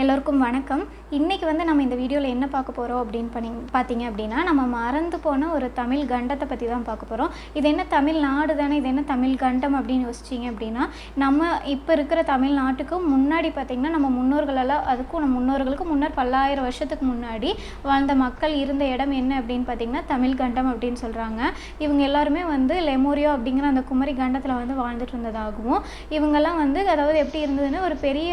எல்லோருக்கும் வணக்கம். இன்றைக்கி வந்து நம்ம இந்த வீடியோவில் என்ன பார்க்க போகிறோம் அப்படின்னு பண்ணி பார்த்தீங்க அப்படின்னா நம்ம மறந்து போன ஒரு தமிழ் கண்டத்தை பற்றி தான் பார்க்க போகிறோம் இது என்ன தமிழ் நாடு தானே இது என்ன தமிழ் கண்டம் அப்படின்னு யோசிச்சிங்க அப்படின்னா நம்ம இப்போ இருக்கிற தமிழ்நாட்டுக்கு முன்னாடி பார்த்திங்கன்னா நம்ம முன்னோர்களெல்லாம் அதுக்கும் நம்ம முன்னோர்களுக்கு முன்னர் பல்லாயிரம் வருஷத்துக்கு முன்னாடி வாழ்ந்த மக்கள் இருந்த இடம் என்ன அப்படின்னு பார்த்திங்கன்னா தமிழ் கண்டம் அப்படின்னு சொல்கிறாங்க இவங்க எல்லாருமே வந்து லெமோரியோ அப்படிங்கிற அந்த குமரி கண்டத்தில் வந்து வாழ்ந்துட்டு இருந்ததாகவும் இவங்கெல்லாம் வந்து அதாவது எப்படி இருந்ததுன்னா ஒரு பெரிய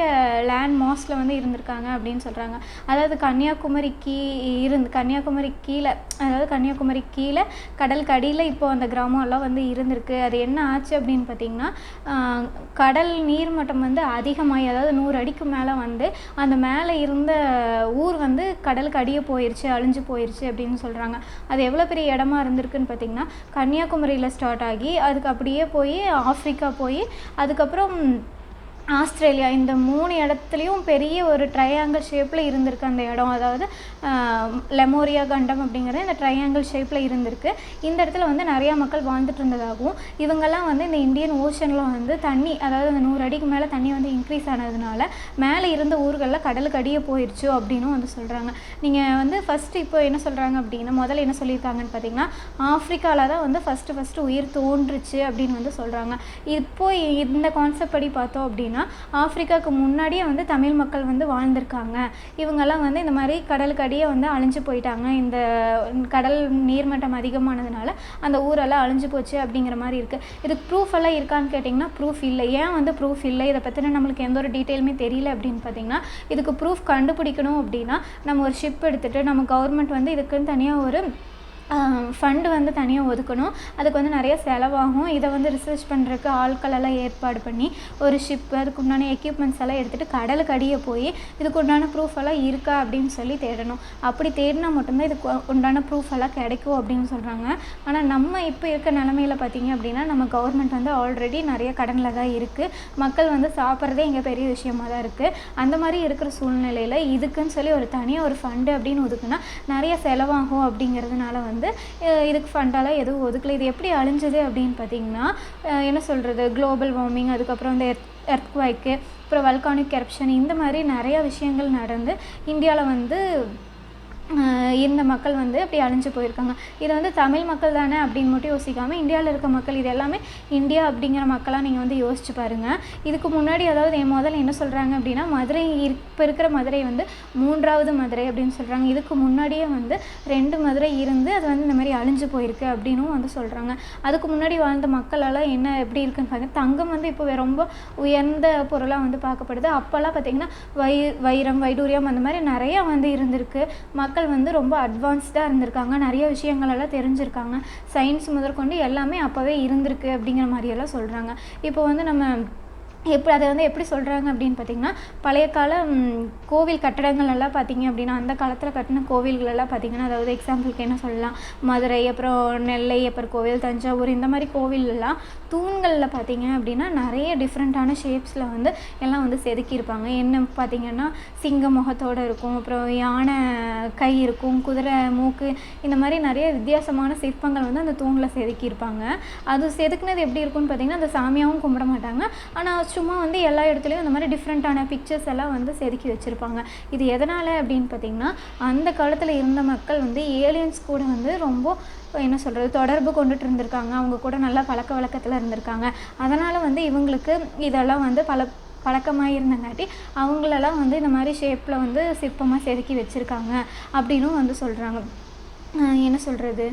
லேண்ட் மாஸில் வந்து இருந்திருக்காங்க அப்படின்னு சொல்கிறாங்க அதாவது கன்னியாகுமரி கீ இருந்து கன்னியாகுமரி கீழே அதாவது கன்னியாகுமரி கீழே கடல் கடியில் இப்போ அந்த கிராமம்லாம் வந்து இருந்திருக்கு. அது என்ன ஆச்சு அப்படின்னு பார்த்தீங்கன்னா கடல் நீர்மட்டம் வந்து அதிகமாகி அதாவது நூறு அடிக்கு மேலே வந்து அந்த மேலே இருந்த ஊர் வந்து கடலுக்கு அடியே போயிருச்சு அழிஞ்சு போயிருச்சு அப்படின்னு சொல்கிறாங்க அது எவ்வளோ பெரிய இடமா இருந்திருக்குன்னு பார்த்தீங்கன்னா கன்னியாகுமரியில் ஸ்டார்ட் ஆகி அதுக்கு அப்படியே போய் ஆஃப்ரிக்கா போய் அதுக்கப்புறம் ஆஸ்திரேலியா இந்த மூணு இடத்துலையும் பெரிய ஒரு ட்ரையாங்கிள் ஷேப்பில் இருந்திருக்கு அந்த இடம். அதாவது லெமோரியா கண்டம் அப்படிங்கிறது இந்த ட்ரையாங்கிள் ஷேப்பில் இருந்திருக்கு. இந்த இடத்துல வந்து நிறையா மக்கள் வாழ்ந்துட்டு இருந்ததாகவும் இவங்கெல்லாம் வந்து இந்த இந்தியன் ஓஷனில் வந்து தண்ணி அதாவது அந்த நூறு அடிக்கு மேலே தண்ணி வந்து இன்க்ரீஸ் ஆனதுனால மேலே இருந்த ஊர்களில் கடலுக்கு அடியே போயிடுச்சு அப்படின்னும் வந்து சொல்கிறாங்க நீங்கள் வந்து ஃபஸ்ட்டு இப்போ என்ன சொல்கிறாங்க அப்படின்னா முதல்ல என்ன சொல்லியிருக்காங்கன்னு பார்த்தீங்கன்னா ஆஃப்ரிக்காவில் தான் வந்து ஃபஸ்ட்டு ஃபஸ்ட்டு உயிர் தோன்றுச்சு அப்படின்னு வந்து சொல்கிறாங்க இப்போ இந்த கான்செப்ட் படி பார்த்தோம் அப்படின்னா ஆஃப்ரிக்காவுக்கு முன்னாடியே வந்து தமிழ் மக்கள் வந்து வாழ்ந்திருக்காங்க. இவங்கெல்லாம் வந்து இந்த மாதிரி கடலுக்கு அடியே வந்து அழிஞ்சு போயிட்டாங்க. இந்த கடல் நீர்மட்டம் அதிகமானதுனால அந்த ஊரெல்லாம் அழிஞ்சு போச்சு அப்படிங்கிற மாதிரி இருக்குது இதுக்கு ப்ரூஃப் எல்லாம் இருக்கான்னு கேட்டிங்கன்னா ப்ரூஃப் இல்லை. ஏன் வந்து ப்ரூஃப் இல்லை? இதை பற்றின நம்மளுக்கு எந்த ஒரு டீட்டெயிலுமே தெரியல அப்படின்னு பார்த்தீங்கன்னா இதுக்கு ப்ரூஃப் கண்டுபிடிக்கணும் அப்படின்னா நம்ம ஒரு ஷிப் எடுத்துகிட்டு நம்ம கவர்மெண்ட் வந்து இதுக்குன்னு தனியாக ஒரு ஃபண்டு வந்து தனியாக ஒதுக்கணும். அதுக்கு வந்து நிறைய செலவாகும். இதை வந்து ரிசர்ச் பண்ணுறதுக்கு ஆட்களெல்லாம் ஏற்பாடு பண்ணி ஒரு ஷிப்பு அதுக்கு உண்டான எக்யூப்மெண்ட்ஸ் எல்லாம் எடுத்துகிட்டு கடலுக்கு அடியே போய் இதுக்கு உண்டான ப்ரூஃப் எல்லாம் இருக்கா அப்படின்னு சொல்லி தேடணும். அப்படி தேடினா மட்டும்தான் இதுக்கு உண்டான ப்ரூஃப் எல்லாம் கிடைக்கும் அப்படின்னு சொல்கிறாங்க ஆனால் நம்ம இப்போ இருக்க நிலமையில பார்த்தீங்க அப்படின்னா நம்ம கவர்மெண்ட் வந்து ஆல்ரெடி நிறைய கடனில் தான் இருக்குது மக்கள் வந்து சாப்பிட்றதே இங்கே பெரிய விஷயமா தான் இருக்குது அந்த மாதிரி இருக்கிற சூழ்நிலையில் இதுக்குன்னு சொல்லி ஒரு தனியாக ஒரு ஃபண்டு அப்படின்னு ஒதுக்குனா நிறைய செலவாகும் அப்படிங்கிறதுனால வந்து வந்து இதுக்கு ஃபண்டாலாம் எதுவும் ஒதுக்கல. இது எப்படி அழிஞ்சது அப்படின்னு பார்த்தீங்கன்னா என்ன சொல்கிறது குளோபல் வார்மிங் அதுக்கப்புறம் இந்த எர்த் எர்த்குவைக்கு அப்புறம் வல்கானிக் கரப்ஷன் இந்த மாதிரி நிறையா விஷயங்கள் நடந்து இந்தியாவில் வந்து இருந்த மக்கள் வந்து அப்படி அழிஞ்சு போயிருக்காங்க. இதை வந்து தமிழ் மக்கள் தானே அப்படின்னு மட்டும் யோசிக்காமல் இந்தியாவில் இருக்க மக்கள் இது எல்லாமே இந்தியா அப்படிங்கிற மக்களாக நீங்கள் வந்து யோசிச்சு பாருங்கள் இதுக்கு முன்னாடி அதாவது என் முதல்ல என்ன சொல்கிறாங்க அப்படின்னா மதுரை இப்போ இருக்கிற மதுரை வந்து மூன்றாவது மதுரை அப்படின்னு சொல்கிறாங்க இதுக்கு முன்னாடியே வந்து ரெண்டு மதுரை இருந்து அது வந்து இந்த மாதிரி அழிஞ்சு போயிருக்கு அப்படின்னும் வந்து சொல்கிறாங்க அதுக்கு முன்னாடி வாழ்ந்த மக்களெல்லாம் என்ன எப்படி இருக்குன்னு பாருங்க. தங்கம் வந்து இப்போ ரொம்ப உயர்ந்த பொருளாக வந்து பார்க்கப்படுது. அப்போல்லாம் பார்த்திங்கன்னா வை வைரம் வைடூரியம் அந்த மாதிரி நிறையா வந்து இருந்திருக்கு. மக்கள் வந்து ரொம்ப அட்வான்ஸ்டாக இருந்திருக்காங்க. நிறைய விஷயங்கள் எல்லாம் தெரிஞ்சிருக்காங்க. சயின்ஸ் முதற்கொண்டு எல்லாமே அப்போவே இருந்திருக்கு அப்படிங்கிற மாதிரியெல்லாம் சொல்கிறாங்க இப்போ வந்து நம்ம எப்படி அதை வந்து எப்படி சொல்கிறாங்க அப்படின்னு பார்த்தீங்கன்னா பழைய கால கோவில் கட்டடங்கள் எல்லாம் பார்த்தீங்க அப்படின்னா அந்த காலத்தில் கட்டின கோவில்கள் எல்லாம் பார்த்தீங்கன்னா அதாவது எக்ஸாம்பிளுக்கு என்ன சொல்லலாம் மதுரை அப்புறம் நெல்லை அப்புறம் கோவில் தஞ்சாவூர் இந்த மாதிரி கோவிலெல்லாம் தூண்களில் பார்த்தீங்க அப்படின்னா நிறைய டிஃப்ரெண்ட்டான ஷேப்ஸில் வந்து எல்லாம் வந்து செதுக்கியிருப்பாங்க. என்ன பார்த்தீங்கன்னா சிங்க முகத்தோடு இருக்கும் அப்புறம் யானை கை இருக்கும் குதிரை மூக்கு இந்த மாதிரி நிறைய வித்தியாசமான சிற்பங்கள் வந்து அந்த தூணில் செதுக்கியிருப்பாங்க. அது செதுக்குனது எப்படி இருக்கும்னு பார்த்தீங்கன்னா அந்த சாமியாகவும் கும்பிட மாட்டாங்க. ஆனால் சும்மா வந்து எல்லா இடத்துலையும் இந்த மாதிரி டிஃப்ரெண்ட்டான பிக்சர்ஸ் எல்லாம் வந்து செதுக்கி வச்சுருப்பாங்க. இது எதனால் அப்படின்னு பார்த்தீங்கன்னா அந்த காலத்தில் இருந்த மக்கள் வந்து ஏலியன்ஸ் கூட வந்து ரொம்ப என்ன சொல்கிறது தொடர்பு கொண்டுட்டு இருந்திருக்காங்க. அவங்க கூட நல்லா பழக்க வழக்கத்தில் இருந்திருக்காங்க. அதனால் வந்து இவங்களுக்கு இதெல்லாம் வந்து பல பழக்கமாக இருந்தங்காட்டி அவங்களெல்லாம் வந்து இந்த மாதிரி ஷேப்பில் வந்து சிற்பமாக செதுக்கி வச்சுருக்காங்க. அப்படின்னும் வந்து சொல்கிறாங்க என்ன சொல்கிறது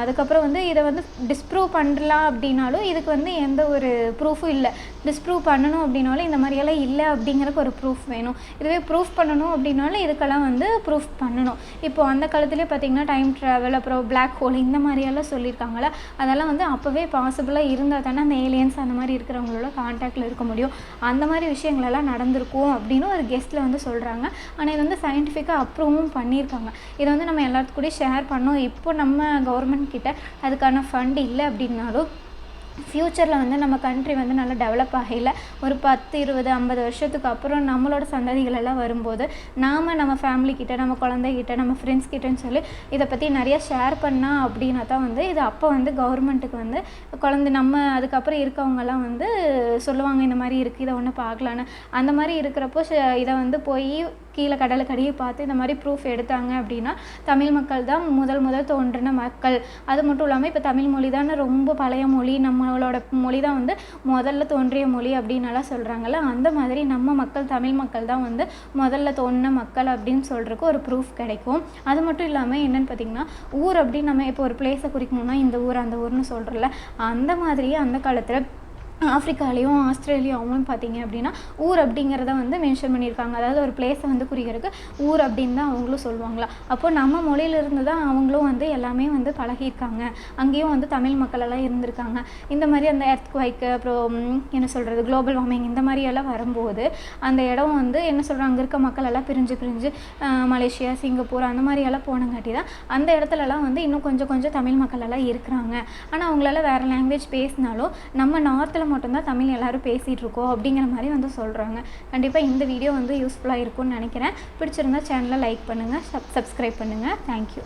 அதுக்கப்புறம் வந்து இதை வந்து டிஸ்ப்ரூவ் பண்ணலாம் அப்படின்னாலும் இதுக்கு வந்து எந்த ஒரு ப்ரூஃபும் இல்லை. டிஸ்ப்ரூவ் பண்ணணும் அப்படின்னாலும் இந்த மாதிரியெல்லாம் இல்லை அப்படிங்கிறக்கு ஒரு ப்ரூஃப் வேணும். இதுவே ப்ரூஃப் பண்ணணும் அப்படின்னாலும் இதுக்கெல்லாம் வந்து ப்ரூஃப் பண்ணணும். இப்போ அந்த காலத்துலேயே பார்த்தீங்கன்னா டைம் ட்ராவல் அப்புறம் பிளாக் ஹோல் இந்த மாதிரியெல்லாம் சொல்லியிருக்காங்களே அதெல்லாம் வந்து அப்போவே பாசிபிளாக இருந்தால் தானே அந்த ஏலியன்ஸ் அந்த மாதிரி இருக்கிறவங்களோட கான்டாக்டில் இருக்க முடியும். அந்த மாதிரி விஷயங்களெல்லாம் நடந்திருக்கும் அப்படின்னு ஒரு கெஸ்ட்டில் வந்து சொல்கிறாங்க ஆனால் இது வந்து சயின்டிஃபிக்காக அப்ரூவும் பண்ணியிருக்காங்க. இதை வந்து நம்ம எல்லாத்துக்கூடயும் ஷேர் பண்ணோம். இப்போ நம்ம கவர்மெண்ட் கிட்ட அதுக்கான ஃபண்ட் இல்லை அப்படின்னாலும் ஃப்யூச்சரில் வந்து நம்ம கண்ட்ரி வந்து நல்லா டெவலப் ஆகல. ஒரு பத்து இருபது ஐம்பது வருஷத்துக்கு அப்புறம் நம்மளோட சந்ததிகள் எல்லாம் வரும்போது நாம் நம்ம ஃபேமிலி கிட்டே நம்ம குழந்தைகிட்ட நம்ம ஃப்ரெண்ட்ஸ் கிட்டேன்னு சொல்லி இதை பற்றி நிறையா ஷேர் பண்ணா அப்படின்னா தான் வந்து இது அப்போ வந்து கவர்மெண்ட்டுக்கு வந்து குழந்தை நம்ம அதுக்கப்புறம் இருக்கவங்கெல்லாம் வந்து சொல்லுவாங்க இந்த மாதிரி இருக்குது இதை ஒன்று பார்க்கலான்னு. அந்த மாதிரி இருக்கிறப்போ இதை வந்து போய் கீழே கடலுக்கடியை பார்த்து இந்த மாதிரி ப்ரூஃப் எடுத்தாங்க அப்படின்னா தமிழ் மக்கள் தான் முதல் முதல் தோன்றின மக்கள். அது மட்டும் இல்லாமல் இப்போ தமிழ் மொழி தானே ரொம்ப பழைய மொழி. நம்மளோட மொழி தான் வந்து முதல்ல தோன்றிய மொழி அப்படின்னலாம் சொல்கிறாங்கல்ல அந்த மாதிரி நம்ம மக்கள் தமிழ் மக்கள் தான் வந்து முதல்ல தோன்றின மக்கள் அப்படின்னு சொல்கிறதுக்கு ஒரு ப்ரூஃப் கிடைக்கும். அது மட்டும் இல்லாமல் என்னென்னு பார்த்திங்கன்னா ஊர் அப்படின்னு நம்ம இப்போ ஒரு பிளேஸை குறிக்கணும்னா இந்த ஊர் அந்த ஊர்னு சொல்கிறோம்ல அந்த மாதிரியே அந்த காலத்தில் ஆஃப்ரிக்காலேயும் ஆஸ்திரேலியாவும் பார்த்தீங்க அப்படின்னா ஊர் அப்படிங்கிறத வந்து மென்ஷன் பண்ணியிருக்காங்க. அதாவது ஒரு பிளேஸை வந்து குறிக்கிறதுக்கு ஊர் அப்படின்னு தான் அவங்களும் சொல்லுவாங்களா? அப்போ நம்ம மொழியிலிருந்து தான் அவங்களும் வந்து எல்லாமே வந்து பழகியிருக்காங்க. அங்கேயும் வந்து தமிழ் மக்களெல்லாம் இருந்திருக்காங்க. இந்த மாதிரி அந்த எர்த் குவைக்கு அப்புறம் என்ன சொல்கிறது குளோபல் வார்மிங் இந்த மாதிரியெல்லாம் வரும்போது அந்த இடம் வந்து என்ன சொல்கிறாங்க அங்கே இருக்க மக்கள் எல்லாம் பிரிஞ்சு பிரிஞ்சு மலேசியா சிங்கப்பூர் அந்த மாதிரியெல்லாம் போனங்காட்டி தான் அந்த இடத்துலலாம் வந்து இன்னும் கொஞ்சம் கொஞ்சம் தமிழ் மக்கள் எல்லாம் இருக்கிறாங்க. ஆனால் அவங்களால வேறு லாங்குவேஜ் பேசினாலும் நம்ம நார்த்தில் மட்டும்தான் தமிழ் எல்லாரும் பேசிகிட்டு இருக்கோம் அப்படிங்கிற மாதிரி வந்து சொல்கிறாங்க கண்டிப்பாக இந்த வீடியோ வந்து யூஸ்ஃபுல்லாக இருக்கும்னு நினைக்கிறேன். பிடிச்சிருந்தா சேனலை லைக் பண்ணுங்கள் சப் சப்ஸ்கிரைப் பண்ணுங்கள் தேங்க்யூ